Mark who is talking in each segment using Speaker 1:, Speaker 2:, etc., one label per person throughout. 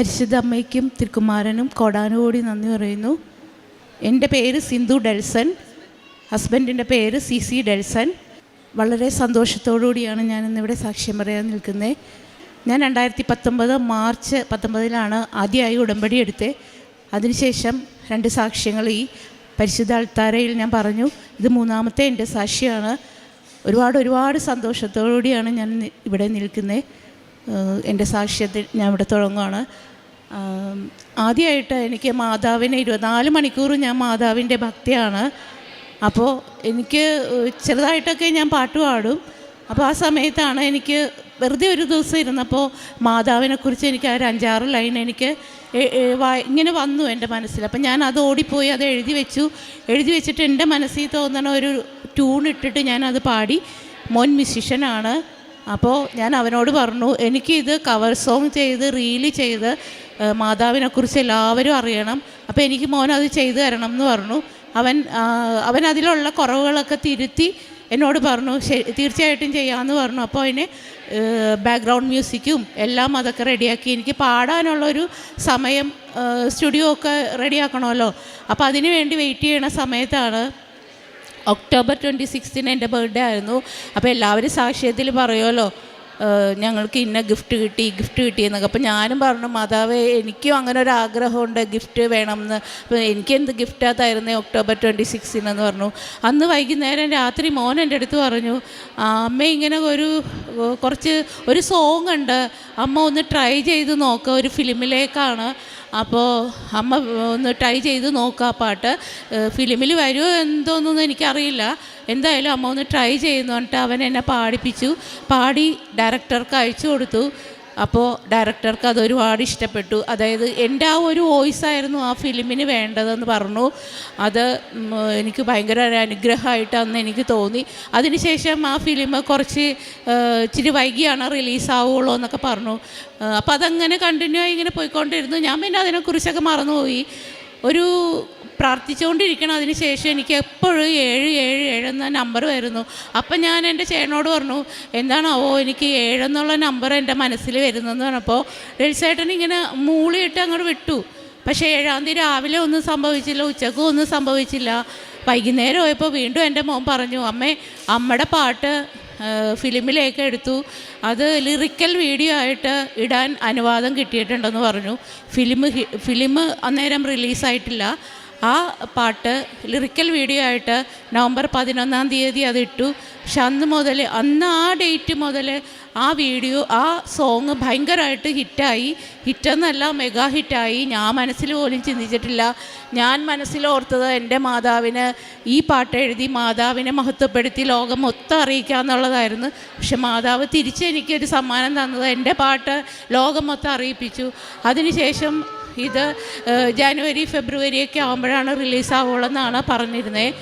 Speaker 1: പരിശുദ്ധ അമ്മയ്ക്കും തിരുക്കുമാരനും കോടാനുകൂടി നന്ദി പറയുന്നു. എന്റെ പേര് സിന്ധു ഡെൽസൺ. ഹസ്ബൻഡിന്റെ പേര് സി സി ഡെൽസൺ. വളരെ സന്തോഷത്തോടുകൂടിയാണ് ഞാൻ ഇന്നിവിടെ സാക്ഷ്യം പറയാൻ നിൽക്കുന്നത്. ഞാൻ രണ്ടായിരത്തി പത്തൊമ്പത് മാർച്ച് പത്തൊമ്പതിലാണ് ആദ്യമായി ഉടമ്പടി എടുത്തത്. അതിനുശേഷം രണ്ട് സാക്ഷ്യങ്ങൾ ഈ പരിശുദ്ധ അൾത്താരയിൽ ഞാൻ പറഞ്ഞു. ഇത് മൂന്നാമത്തെ എന്റെ സാക്ഷിയാണ്. ഒരുപാട് ഒരുപാട് സന്തോഷത്തോടുകൂടിയാണ് ഞാൻ ഇവിടെ നിൽക്കുന്നത്. എന്റെ സാക്ഷ്യത്തിൽ ഞാൻ ഇവിടെ തുടങ്ങുകയാണ് ആദ്യമായിട്ട് എനിക്ക് മാതാവിനെ ഇരുപത്തിനാല് മണിക്കൂർ ഞാൻ മാതാവിന്റെ ഭക്തിയാണ്. അപ്പോൾ എനിക്ക് ചെറുതായിട്ടൊക്കെ ഞാൻ പാട്ട് പാടും. അപ്പോൾ ആ സമയത്താണ് എനിക്ക് വെറുതെ ഒരു ദിവസം ഇരുന്നപ്പോൾ മാതാവിനെക്കുറിച്ച് എനിക്ക് ആ ഒരു അഞ്ചാറ് ലൈൻ എനിക്ക് ഇങ്ങനെ വന്നു എന്റെ മനസ്സിൽ. അപ്പം ഞാൻ അത് ഓടിപ്പോയി അത് എഴുതി വെച്ചു. എഴുതി വെച്ചിട്ട് എന്റെ മനസ്സിൽ തോന്നണ ഒരു ട്യൂൺ ഇട്ടിട്ട് ഞാൻ അത് പാടി. മോൻ മ്യൂസിഷ്യനാണ് അപ്പോൾ ഞാൻ അവനോട് പറഞ്ഞു എനിക്കിത് കവർ സോങ് ചെയ്ത് റീൽ ചെയ്ത് മാതാവിനെക്കുറിച്ച് എല്ലാവരും അറിയണം. അപ്പോൾ എനിക്ക് മോൻ അത് ചെയ്തു തരണം എന്ന് പറഞ്ഞു. അവൻ അവൻ അതിലുള്ള കുറവുകളൊക്കെ തിരുത്തി എന്നോട് പറഞ്ഞു തീർച്ചയായിട്ടും ചെയ്യാമെന്ന് പറഞ്ഞു. അപ്പോൾ അതിന് ബാക്ക്ഗ്രൗണ്ട് മ്യൂസിക്കും എല്ലാം അതൊക്കെ റെഡിയാക്കി എനിക്ക് പാടാനുള്ളൊരു സമയം സ്റ്റുഡിയോ ഒക്കെ റെഡിയാക്കണമല്ലോ അപ്പോൾ അതിന് വേണ്ടി വെയിറ്റ് ചെയ്യണ സമയത്താണ് ഒക്ടോബർ ട്വന്റി സിക്സ്തിന് എന്റെ ബർത്ത്ഡേ ആയിരുന്നു. അപ്പോൾ എല്ലാവരും സാക്ഷ്യത്തിൽ പറയുമല്ലോ ഞങ്ങൾക്ക് ഇന്ന ഗിഫ്റ്റ് കിട്ടി ഗിഫ്റ്റ് കിട്ടിയെന്നൊക്കെ അപ്പോൾ ഞാനും പറഞ്ഞു മാതാവേ എനിക്കും അങ്ങനെ ഒരു ആഗ്രഹമുണ്ട് ഗിഫ്റ്റ് വേണമെന്ന്. അപ്പോൾ എനിക്ക് എന്ത് ഗിഫ്റ്റാ തരുന്നത് ഒക്ടോബർ ട്വന്റി സിക്സിനെന്ന് പറഞ്ഞു. അന്ന് വൈകുന്നേരം രാത്രി മോൻ എന്റെ അടുത്ത് പറഞ്ഞു "ആ, അമ്മ ഇങ്ങനെ ഒരു കുറച്ച് ഒരു സോങ് ഉണ്ട്. അമ്മ ഒന്ന് ട്രൈ ചെയ്ത് നോക്കുക ഒരു ഫിലിമിലേക്കാണ്. അപ്പോൾ അമ്മ ഒന്ന് ട്രൈ ചെയ്ത് നോക്കുക ആ പാട്ട്. ഫിലിമിൽ വരുമോ എന്തോന്നൊന്നും എനിക്കറിയില്ല. എന്തായാലും അമ്മ ഒന്ന് ട്രൈ ചെയ്യുന്നു പറഞ്ഞിട്ട് അവൻ എന്നെ പാടിപ്പിച്ചു. പാടി ഡയറക്ടർക്ക് അയച്ചു കൊടുത്തു. അപ്പോൾ ഡയറക്ടർക്ക് അത് ഒരുപാട് ഇഷ്ടപ്പെട്ടു. അതായത് എന്റെ ആ ഒരു വോയിസ് ആയിരുന്നു ആ ഫിലിമിന് വേണ്ടതെന്ന് പറഞ്ഞു. അത് എനിക്ക് ഭയങ്കര ഒരു അനുഗ്രഹമായിട്ട് അന്ന് എനിക്ക് തോന്നി. അതിനുശേഷം ആ ഫിലിം കുറച്ച് ഇച്ചിരി വൈകിയാണ് റിലീസാവുള്ളൂ എന്നൊക്കെ പറഞ്ഞു. അപ്പോൾ അതങ്ങനെ കണ്ടിന്യൂ ആയി ഇങ്ങനെ പോയിക്കൊണ്ടിരുന്നു. ഞാൻ പിന്നെ അതിനെക്കുറിച്ചൊക്കെ മറന്നുപോയി. ഒരു പ്രാർത്ഥിച്ചുകൊണ്ടിരിക്കണം അതിന് ശേഷം എനിക്ക് എപ്പോഴും ഏഴ് ഏഴ് ഏഴ് എന്ന നമ്പർ വരുന്നു. അപ്പം ഞാൻ എന്റെ ചേട്ടനോട് പറഞ്ഞു എന്താണാവോ എനിക്ക് ഏഴെന്നുള്ള നമ്പർ എന്റെ മനസ്സിൽ വരുന്നതെന്ന് പറഞ്ഞപ്പോൾ രജിസേട്ടൻ ഇങ്ങനെ മൂളിയിട്ട് അങ്ങോട്ട് വിട്ടു. പക്ഷേ ഏഴാം തീയതി രാവിലെ ഒന്നും സംഭവിച്ചില്ല ഉച്ചക്കും ഒന്നും സംഭവിച്ചില്ല. വൈകുന്നേരം പോയപ്പോൾ വീണ്ടും എന്റെ മോൻ പറഞ്ഞു അമ്മേ അമ്മയുടെ പാട്ട് ഫിലിമിലേക്ക് എടുത്തു. അത് ലിറിക്കൽ വീഡിയോ ആയിട്ട് ഇടാൻ അനുവാദം കിട്ടിയിട്ടുണ്ടെന്ന് പറഞ്ഞു. ഫിലിം ഫിലിം അന്നേരം റിലീസായിട്ടില്ല. ആ പാട്ട് ലിറിക്കൽ വീഡിയോ ആയിട്ട് നവംബർ പതിനൊന്നാം തീയതി അത് ഇട്ടു. പക്ഷെ അന്ന് മുതൽ അന്ന് ആ ഡേറ്റ് മുതൽ ആ വീഡിയോ ആ സോങ് ഭയങ്കരമായിട്ട് ഹിറ്റായി. ഹിറ്റെന്നല്ല മെഗാ ഹിറ്റായി. ഞാൻ മനസ്സിൽ പോലും ചിന്തിച്ചിട്ടില്ല. ഞാൻ മനസ്സിലോർത്തത് എന്റെ മാതാവിന് ഈ പാട്ട് എഴുതി മാതാവിനെ മഹത്വപ്പെടുത്തി ലോകം മൊത്തം അറിയിക്കുക എന്നുള്ളതായിരുന്നു. പക്ഷെ മാതാവ് തിരിച്ച് എനിക്കൊരു സമ്മാനം തന്നത് എന്റെ പാട്ട് ലോകം മൊത്തം അറിയിപ്പിച്ചു. അതിനുശേഷം ഇത് ജനുവരി ജാനുവരി ഫെബ്രുവരി ഒക്കെ ആകുമ്പോഴാണ് റിലീസാവുള്ളൂ എന്നാണ് പറഞ്ഞിരുന്നത്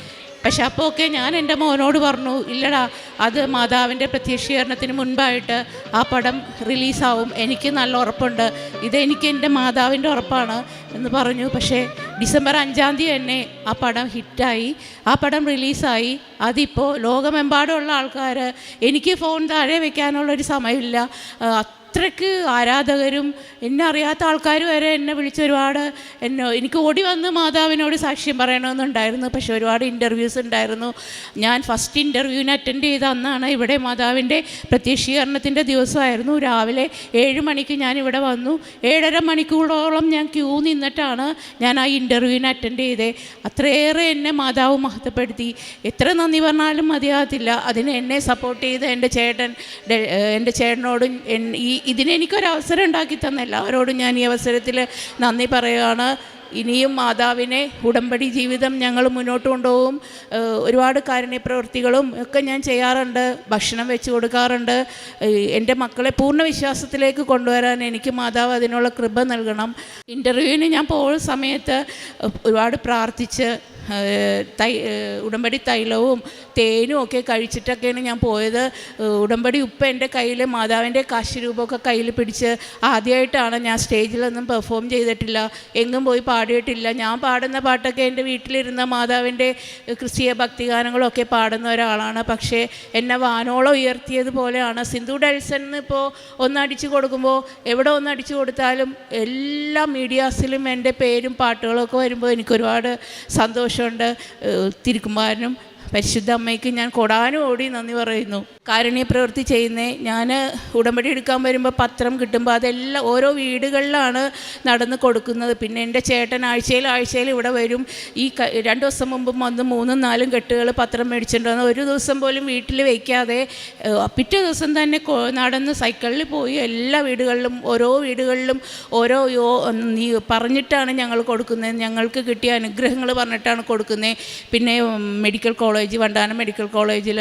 Speaker 1: പക്ഷെ അപ്പോൾ ഒക്കെ ഞാൻ എന്റെ മോനോട് പറഞ്ഞു ഇല്ലടാ അത് മാതാവിന്റെ പ്രത്യക്ഷീകരണത്തിന് മുൻപായിട്ട് ആ പടം റിലീസാവും. എനിക്ക് നല്ല ഉറപ്പുണ്ട്. ഇതെനിക്ക് എന്റെ മാതാവിന്റെ ഉറപ്പാണ് എന്ന് പറഞ്ഞു. പക്ഷേ ഡിസംബർ അഞ്ചാം തീയതി തന്നെ ആ പടം ഹിറ്റായി. ആ പടം റിലീസായി. അതിപ്പോൾ ലോകമെമ്പാടുമുള്ള ആൾക്കാർ എനിക്ക് ഫോൺ താഴെ വെക്കാനുള്ളൊരു സമയമില്ല. അത്രയ്ക്ക് ആരാധകരും എന്നെ അറിയാത്ത ആൾക്കാർ വരെ എന്നെ വിളിച്ച് ഒരുപാട് എന്നെ എനിക്ക് ഓടി വന്ന് മാതാവിനോട് സാക്ഷ്യം പറയണമെന്നുണ്ടായിരുന്നു. പക്ഷെ ഒരുപാട് ഇന്റർവ്യൂസ് ഉണ്ടായിരുന്നു. ഞാൻ ഫസ്റ്റ് ഇന്റർവ്യൂവിന് അറ്റൻഡ് ചെയ്ത അന്നാണ് ഇവിടെ മാതാവിന്റെ പ്രത്യക്ഷീകരണത്തിന്റെ ദിവസമായിരുന്നു. രാവിലെ ഏഴ് മണിക്ക് ഞാൻ ഇവിടെ വന്നു. ഏഴര മണിക്കൂറോളം ഞാൻ ക്യൂ നിന്നിട്ടാണ് ഞാൻ ആ ഇന്റർവ്യൂവിന് അറ്റൻഡ് ചെയ്തത് അത്രയേറെ എന്നെ മാതാവ് മഹത്വപ്പെടുത്തി. എത്ര നന്ദി പറഞ്ഞാലും മതിയാകത്തില്ല. അതിന് എന്നെ സപ്പോർട്ട് ചെയ്ത് എന്റെ ചേട്ടൻ എന്റെ ചേട്ടനോടും ഈ ഇതിന് എനിക്കൊരവസരം ഉണ്ടാക്കി തന്ന എല്ലാവരോടും ഞാൻ ഈ അവസരത്തിൽ നന്ദി പറയുകയാണ്. ഇനിയും മാതാവിനെ ഉടമ്പടി ജീവിതം ഞങ്ങൾ മുന്നോട്ട് കൊണ്ടുപോകും. ഒരുപാട് കാരുണ്യ പ്രവൃത്തികളും ഒക്കെ ഞാൻ ചെയ്യാറുണ്ട്. ഭക്ഷണം വെച്ച് കൊടുക്കാറുണ്ട്. എന്റെ മക്കളെ പൂർണ വിശ്വാസത്തിലേക്ക് കൊണ്ടുവരാൻ എനിക്ക് മാതാവ് അതിനുള്ള കൃപ നൽകണം. ഇന്റർവ്യൂവിന് ഞാൻ പോകുന്ന സമയത്ത് ഒരുപാട് പ്രാർത്ഥിച്ച് തൈ ഉടമ്പടി തൈലവും തേനും ഒക്കെ കഴിച്ചിട്ടൊക്കെയാണ് ഞാൻ പോയത്. ഉടമ്പടി ഉപ്പ എന്റെ കയ്യിൽ മാതാവിന്റെ കാശിരൂപമൊക്കെ കയ്യിൽ പിടിച്ച് ആദ്യമായിട്ടാണ് ഞാൻ സ്റ്റേജിലൊന്നും പെർഫോം ചെയ്തിട്ടില്ല. എങ്ങും പോയി പാടിയിട്ടില്ല. ഞാൻ പാടുന്ന പാട്ടൊക്കെ എന്റെ വീട്ടിലിരുന്ന മാതാവിന്റെ ക്രിസ്തീയ ഭക്തിഗാനങ്ങളൊക്കെ പാടുന്ന ഒരാളാണ്. പക്ഷേ എന്നെ വാനോളം ഉയർത്തിയതുപോലെയാണ് സിന്ധു ഡൽസൺ ഇപ്പോൾ ഒന്നടിച്ചു കൊടുക്കുമ്പോൾ എവിടെ ഒന്നടിച്ചു കൊടുത്താലും എല്ലാ മീഡിയാസിലും എന്റെ പേരും പാട്ടുകളൊക്കെ വരുമ്പോൾ എനിക്ക് ഒരുപാട് ഏഹ് തിരുക്കുമാരനും പരിശുദ്ധ അമ്മയ്ക്ക് ഞാൻ കൊടാനും ഓടി നന്ദി പറയുന്നു. കാരുണ്യ പ്രവൃത്തി ചെയ്യുന്നേ. ഞാൻ ഉടമ്പടി എടുക്കാൻ വരുമ്പോൾ പത്രം കിട്ടുമ്പോൾ അതെല്ലാം ഓരോ വീടുകളിലാണ് നടന്ന് കൊടുക്കുന്നത്. പിന്നെ എന്റെ ചേട്ടൻ ആഴ്ചയിൽ ആഴ്ചയിൽ ഇവിടെ വരും. ഈ രണ്ട് ദിവസം മുമ്പ് വന്ന് മൂന്നും നാലും കെട്ടുകൾ പത്രം മേടിച്ചിട്ടുണ്ടെന്ന് ഒരു ദിവസം പോലും വീട്ടിൽ വയ്ക്കാതെ പിറ്റേ ദിവസം തന്നെ നടന്ന് സൈക്കിളിൽ പോയി എല്ലാ വീടുകളിലും ഓരോ വീടുകളിലും ഓരോ യോ നീ പറഞ്ഞിട്ടാണ് ഞങ്ങൾ കൊടുക്കുന്നത് ഞങ്ങൾക്ക് കിട്ടിയ അനുഗ്രഹങ്ങൾ പറഞ്ഞിട്ടാണ് കൊടുക്കുന്നത് പിന്നെ മെഡിക്കൽ കോളേജ് വണ്ടാനം മെഡിക്കൽ കോളേജിൽ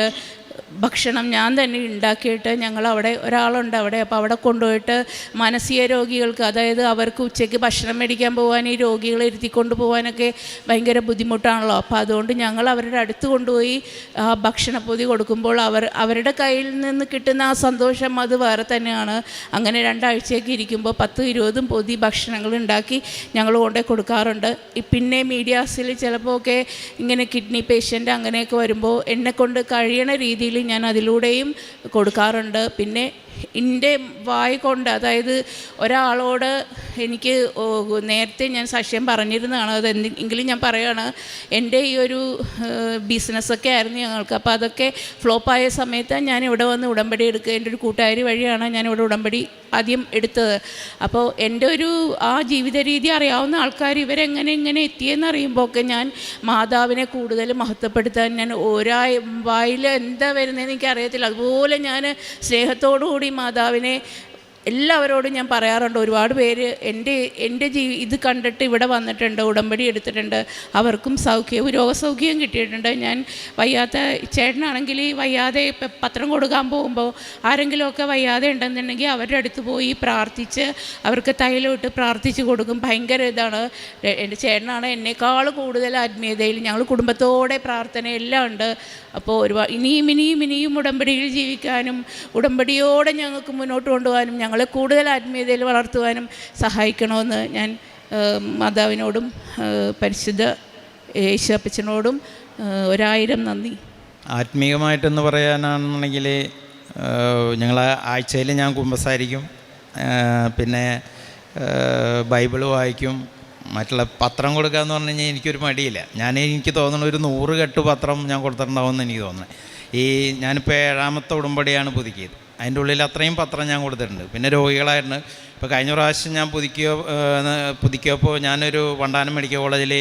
Speaker 1: ഭക്ഷണം ഞാൻ തന്നെ ഉണ്ടാക്കിയിട്ട് ഞങ്ങൾ അവിടെ ഒരാളുണ്ട് അവിടെ അപ്പോൾ അവിടെ കൊണ്ടുപോയിട്ട് മാനസിക രോഗികൾക്ക് അതായത് അവർക്ക് ഉച്ചയ്ക്ക് ഭക്ഷണം മേടിക്കാൻ പോകാൻ ഈ രോഗികളെ ഇരുത്തിക്കൊണ്ട് പോകാനൊക്കെ ഭയങ്കര ബുദ്ധിമുട്ടാണല്ലോ. അപ്പോൾ അതുകൊണ്ട് ഞങ്ങൾ അവരുടെ അടുത്ത് കൊണ്ടുപോയി ആ ഭക്ഷണപ്പൊതി കൊടുക്കുമ്പോൾ അവർ അവരുടെ കയ്യിൽ നിന്ന് കിട്ടുന്ന ആ സന്തോഷം അത് വേറെ തന്നെയാണ്. അങ്ങനെ രണ്ടാഴ്ചയൊക്കെ ഇരിക്കുമ്പോൾ പത്തും ഇരുപതും പൊതി ഭക്ഷണങ്ങൾ ഉണ്ടാക്കി ഞങ്ങൾ കൊണ്ടേ കൊടുക്കാറുണ്ട്. പിന്നെ മീഡിയാസിൽ ചിലപ്പോൾ ഒക്കെ ഇങ്ങനെ കിഡ്നി പേഷ്യന്റ് അങ്ങനെയൊക്കെ വരുമ്പോൾ എന്നെ കൊണ്ട് കഴിയണ രീതിയിൽ ഞാൻ അതിലൂടെയും കൊടുക്കാറുണ്ട്. പിന്നെ എന്റെ വായ കൊണ്ട് അതായത് ഒരാളോട് എനിക്ക് നേരത്തെ ഞാൻ സാക്ഷ്യം പറഞ്ഞിരുന്നതാണ്. അത് എന്തെങ്കിലും ഞാൻ പറയുകയാണ് എന്റെ ഈ ഒരു ബിസിനസ്സൊക്കെ ആയിരുന്നു ഞങ്ങൾക്ക്. അപ്പോൾ അതൊക്കെ ഫ്ലോപ്പായ സമയത്ത് ഞാൻ ഇവിടെ വന്ന് ഉടമ്പടി എടുക്കുക. എന്റെ ഒരു കൂട്ടുകാരി വഴിയാണ് ഞാൻ ഇവിടെ ഉടമ്പടി ആദ്യം എടുത്തത്. അപ്പോൾ എന്റെ ഒരു ആ ജീവിത രീതി അറിയാവുന്ന ആൾക്കാർ ഇവരെങ്ങനെ ഇങ്ങനെ എത്തിയെന്ന് അറിയുമ്പോൾ ഒക്കെ ഞാൻ മാതാവിനെ കൂടുതൽ മഹത്വപ്പെടുത്താൻ ഞാൻ ഓരോ വായിൽ എന്താ വരുന്നതെന്ന് എനിക്കറിയത്തില്ല. അതുപോലെ ഞാൻ സ്നേഹത്തോടു മാതാവിനെ എല്ലാവരോടും ഞാൻ പറയാറുണ്ട് ഒരുപാട് പേര് എന്റെ എന്റെ ജീ ഇത് കണ്ടിട്ട് ഇവിടെ വന്നിട്ടുണ്ട് ഉടമ്പടി എടുത്തിട്ടുണ്ട്. അവർക്കും സൗഖ്യവും രോഗസൗഖ്യവും കിട്ടിയിട്ടുണ്ട്. ഞാൻ വയ്യാത്ത ചേട്ടനാണെങ്കിൽ വയ്യാതെ പത്രം കൊടുക്കാൻ പോകുമ്പോൾ ആരെങ്കിലുമൊക്കെ വയ്യാതെ ഉണ്ടെന്നുണ്ടെങ്കിൽ അവരുടെ അടുത്ത് പോയി പ്രാർത്ഥിച്ച് അവർക്ക് തൈലമിട്ട് പ്രാർത്ഥിച്ച് കൊടുക്കും. ഭയങ്കര ഇതാണ്. എന്റെ ചേട്ടനാണ് എന്നേക്കാൾ കൂടുതൽ ആത്മീയതയിൽ ഞങ്ങൾ കുടുംബത്തോടെ പ്രാർത്ഥന എല്ലാം ഉണ്ട്. അപ്പോൾ ഒരുപാട് ഇനിയും ഇനിയും ഇനിയും ഉടമ്പടിയിൽ ജീവിക്കാനും ഉടമ്പടിയോടെ ഞങ്ങൾക്ക് മുന്നോട്ട് കൊണ്ടുപോകാനും ഞങ്ങളെ കൂടുതൽ ആത്മീയതയിൽ വളർത്തുവാനും സഹായിക്കണമെന്ന് ഞാൻ മാതാവിനോടും പരിശുദ്ധ യേശപ്പച്ചനോടും ഒരായിരം നന്ദി.
Speaker 2: ആത്മീയമായിട്ടെന്ന് പറയാനാണെന്നുണ്ടെങ്കിൽ ഞങ്ങൾ ആഴ്ചയിൽ ഞാൻ കുമ്പസാരിക്കും. പിന്നെ ബൈബിൾ വായിക്കും. മറ്റുള്ള പത്രം കൊടുക്കുക എന്ന് പറഞ്ഞു കഴിഞ്ഞാൽ എനിക്കൊരു മടിയില്ല. ഞാൻ എനിക്ക് തോന്നണ ഒരു നൂറ് കെട്ട് പത്രം ഞാൻ കൊടുത്തിട്ടുണ്ടാവുമെന്ന് എനിക്ക് തോന്നുന്നത്. ഈ ഞാനിപ്പോൾ ഏഴാമത്തെ ഉടമ്പടിയാണ് പുതുക്കിയത്. അതിന്റെ ഉള്ളിൽ അത്രയും പത്രം ഞാൻ കൊടുത്തിട്ടുണ്ട്. പിന്നെ രോഗികളായിരുന്നു. ഇപ്പോൾ കഴിഞ്ഞ പ്രാവശ്യം ഞാൻ പുതുക്കിയോ പുതുക്കിയപ്പോൾ ഞാനൊരു വണ്ടാനം മെഡിക്കൽ കോളേജിൽ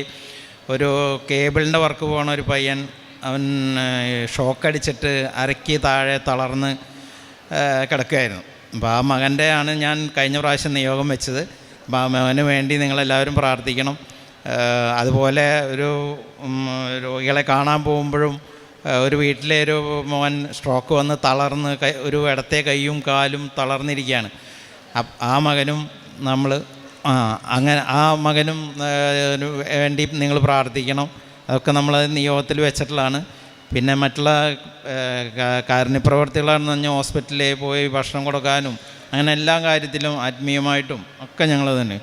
Speaker 2: ഒരു കേബിളിന്റെ വർക്ക് പോണ ഒരു പയ്യൻ അവൻ ഷോക്ക് അടിച്ചിട്ട് അരക്കി താഴെ തളർന്ന് കിടക്കുകയായിരുന്നു അപ്പോൾ ആ മകന്റെ ആണ് ഞാൻ കഴിഞ്ഞ പ്രാവശ്യം നിയോഗം വെച്ചത്. അപ്പോൾ ആ മകന് വേണ്ടി നിങ്ങളെല്ലാവരും പ്രാർത്ഥിക്കണം. അതുപോലെ ഒരു രോഗികളെ കാണാൻ പോകുമ്പോഴും ഒരു വീട്ടിലെ ഒരു മോൻ സ്ട്രോക്ക് വന്ന് തളർന്ന് ഒരു ഇടത്തെ കൈയും കാലും തളർന്നിരിക്കുകയാണ്. ആ മകനും നമ്മൾ അങ്ങനെ ആ മകനും വേണ്ടി നിങ്ങൾ പ്രാർത്ഥിക്കണം. അതൊക്കെ നമ്മൾ നിയോഗത്തിൽ വെച്ചിട്ടുള്ളതാണ്. പിന്നെ മറ്റുള്ള കാരുണ്യപ്രവർത്തികളാണെന്ന് പറഞ്ഞാൽ ഹോസ്പിറ്റലിൽ പോയി ഭക്ഷണം കൊടുക്കാനും അങ്ങനെ എല്ലാ കാര്യത്തിലും ആത്മീയമായിട്ടും ഒക്കെ ഞങ്ങൾ തന്നെ.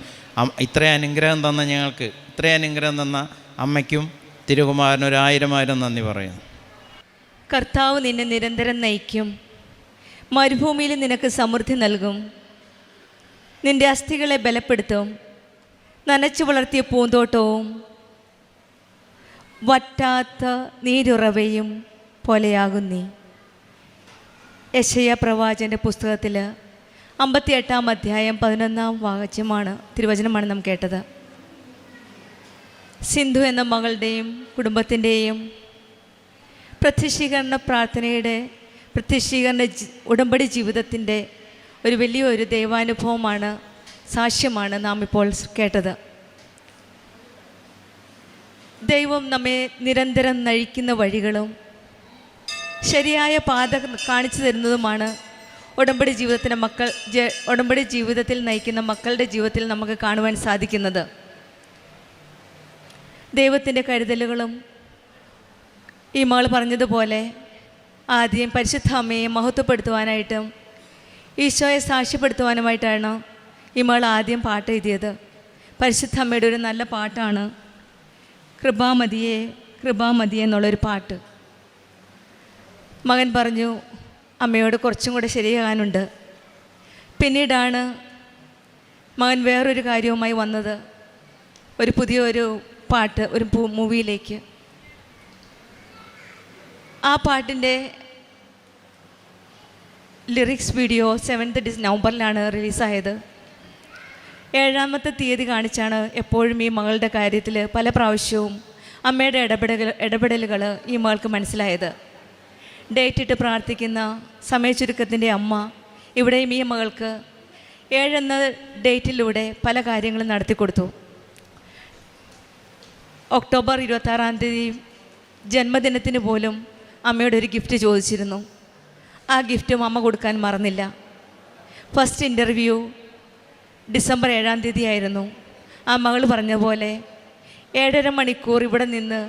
Speaker 2: ഇത്രയും അനുഗ്രഹം തന്ന ഞങ്ങൾക്ക് ഇത്രയും അനുഗ്രഹം തന്ന അമ്മയ്ക്കും തിരുകുമാരനും ഒരു ആയിരം ആയിരം നന്ദി പറയുന്നു.
Speaker 3: കർത്താവ് നിന്നെ നിരന്തരം നയിക്കും. മരുഭൂമിയിൽ നിനക്ക് സമൃദ്ധി നൽകും. നിന്റെ അസ്ഥികളെ ബലപ്പെടുത്തും. നനച്ചു വളർത്തിയ പൂന്തോട്ടവും വറ്റാത്ത നീരുറവയും പോലെയാകും നീ. യശയ പ്രവാചന്റെ പുസ്തകത്തിൽ അമ്പത്തിയെട്ടാം അധ്യായം പതിനൊന്നാം വാചമാണ് തിരുവചനമാണ് നാം കേട്ടത്. സിന്ധു എന്ന മകളുടെയും കുടുംബത്തിന്റെയും പ്രത്യക്ഷീകരണ പ്രാർത്ഥനയുടെ പ്രത്യക്ഷീകരണ ഉടമ്പടി ജീവിതത്തിന്റെ ഒരു വലിയൊരു ദൈവാനുഭവമാണ് സാക്ഷ്യമാണ് നാം ഇപ്പോൾ കേട്ടത്. ദൈവം നമ്മെ നിരന്തരം നയിക്കുന്ന വഴികളും ശരിയായ പാത കാണിച്ചു തരുന്നതുമാണ് ഉടമ്പടി ജീവിതത്തിന്റെ മക്കൾ ഉടമ്പടി ജീവിതത്തിൽ നയിക്കുന്ന മക്കളുടെ ജീവിതത്തിൽ നമുക്ക് കാണുവാൻ സാധിക്കുന്നത്. ദൈവത്തിന്റെ കരുതലുകളും ഈ മകൾ പറഞ്ഞതുപോലെ ആദ്യം പരിശുദ്ധ അമ്മയെ മഹത്വപ്പെടുത്തുവാനായിട്ടും ഈശോയെ സാക്ഷ്യപ്പെടുത്തുവാനുമായിട്ടാണ് ഈ മകൾ ആദ്യം പാട്ട് എഴുതിയത്. പരിശുദ്ധ അമ്മയുടെ ഒരു നല്ല പാട്ടാണ് കൃപാമതിയെ കൃപാമതിയെ എന്നുള്ളൊരു പാട്ട്. മകൻ പറഞ്ഞു അമ്മയോട് കുറച്ചും കൂടെ ശരിയാകാനുണ്ട്. പിന്നീടാണ് മകൻ വേറൊരു കാര്യവുമായി വന്നത്. ഒരു പുതിയൊരു പാട്ട് ഒരു മൂവിയിലേക്ക്. ആ പാട്ടിന്റെ ലിറിക്സ് വീഡിയോ സെവൻത്ത് ഡിസ് നവംബറിലാണ് റിലീസായത് ഏഴാമത്തെ തീയതി കാണിച്ചാണ് എപ്പോഴും ഈ മകളുടെ കാര്യത്തിൽ പല പ്രാവശ്യവും അമ്മയുടെ ഇടപെടൽ ഇടപെടലുകൾ ഈ മകൾക്ക് മനസ്സിലായത്. ഡേറ്റ് ഇട്ട് പ്രാർത്ഥിക്കുന്ന സമയചുരുക്കത്തിന്റെ അമ്മ ഇവിടെയും ഈ മകൾക്ക് ഏഴെന്ന ഡേറ്റിലൂടെ പല കാര്യങ്ങളും നടത്തിക്കൊടുത്തു ഒക്ടോബർ ഇരുപത്താറാം തീയതി ജന്മദിനത്തിന് പോലും അമ്മയോട് ഒരു ഗിഫ്റ്റ് ചോദിച്ചിരുന്നു. ആ ഗിഫ്റ്റും അമ്മ കൊടുക്കാൻ മറന്നില്ല. ഫസ്റ്റ് ഇന്റർവ്യൂ ഡിസംബർ ഏഴാം തീയതി ആയിരുന്നു ആ മകൾ പറഞ്ഞ പോലെ ഏഴര മണിക്കൂർ ഇവിടെ നിന്ന്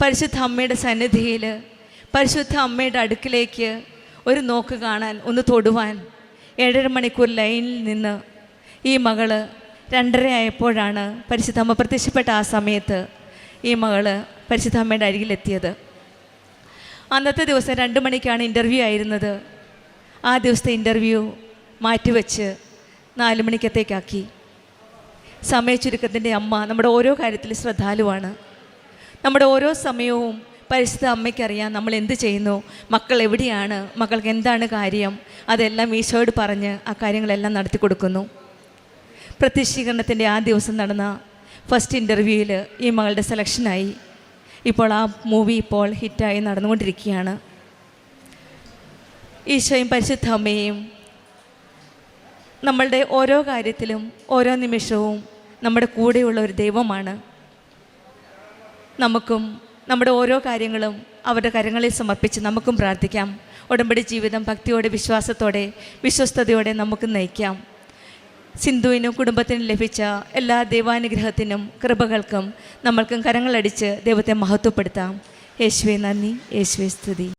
Speaker 3: പരിശുദ്ധ അമ്മയുടെ സന്നിധിയിൽ പരിശുദ്ധ അമ്മയുടെ അടുക്കിലേക്ക് ഒരു നോക്ക് കാണാൻ ഒന്ന് തൊടുവാൻ ഏഴര മണിക്കൂർ ലൈനിൽ നിന്ന് ഈ മകൾ രണ്ടര ആയപ്പോഴാണ് പരിശുദ്ധ അമ്മ പ്രത്യക്ഷപ്പെട്ട ആ സമയത്ത് ഈ മകൾ പരിശുദ്ധ അമ്മയുടെ അരികിലെത്തിയത്. അന്നത്തെ ദിവസം രണ്ട് മണിക്കാണ് ഇന്റർവ്യൂ ആയിരുന്നത്. ആ ദിവസത്തെ ഇന്റർവ്യൂ മാറ്റിവെച്ച് നാല് മണിക്കത്തേക്കാക്കി. സമയച്ചുരുക്കത്തിന്റെ അമ്മ നമ്മുടെ ഓരോ കാര്യത്തിൽ ശ്രദ്ധാലുവാണ്. നമ്മുടെ ഓരോ സമയവും പരിശുദ്ധ അമ്മയ്ക്കറിയാം നമ്മൾ എന്ത് ചെയ്യുന്നു മക്കൾ എവിടെയാണ് മക്കൾക്ക് എന്താണ് കാര്യം അതെല്ലാം ഈശോയോട് പറഞ്ഞ് ആ കാര്യങ്ങളെല്ലാം നടത്തി കൊടുക്കുന്നു. പ്രത്യക്ഷീകരണത്തിന്റെ ആ ദിവസം നടന്ന ഫസ്റ്റ് ഇന്റർവ്യൂവിൽ ഈ മകളുടെ സെലക്ഷനായി ഇപ്പോൾ ആ മൂവി ഇപ്പോൾ ഹിറ്റായി നടന്നുകൊണ്ടിരിക്കുകയാണ്. ഈശോയും പരിശുദ്ധ അമ്മയും നമ്മളുടെ ഓരോ കാര്യത്തിലും ഓരോ നിമിഷവും നമ്മുടെ കൂടെയുള്ള ഒരു ദൈവമാണ്. നമുക്കും നമ്മുടെ ഓരോ കാര്യങ്ങളും അവരുടെ കരങ്ങളിൽ സമർപ്പിച്ച് നമുക്കും പ്രാർത്ഥിക്കാം. ഉടമ്പടി ജീവിതം ഭക്തിയോടെ വിശ്വാസത്തോടെ വിശ്വസ്തയോടെ നമുക്ക് നയിക്കാം. സിന്ധുവിനും കുടുംബത്തിനും ലഭിച്ച എല്ലാ ദൈവാനുഗ്രഹത്തിനും കൃപകൾക്കും നമ്മൾക്കും കരങ്ങളടിച്ച് ദൈവത്തെ മഹത്വപ്പെടുത്താം. യേശുവെ നന്ദി. യേശുവെ സ്തുതി.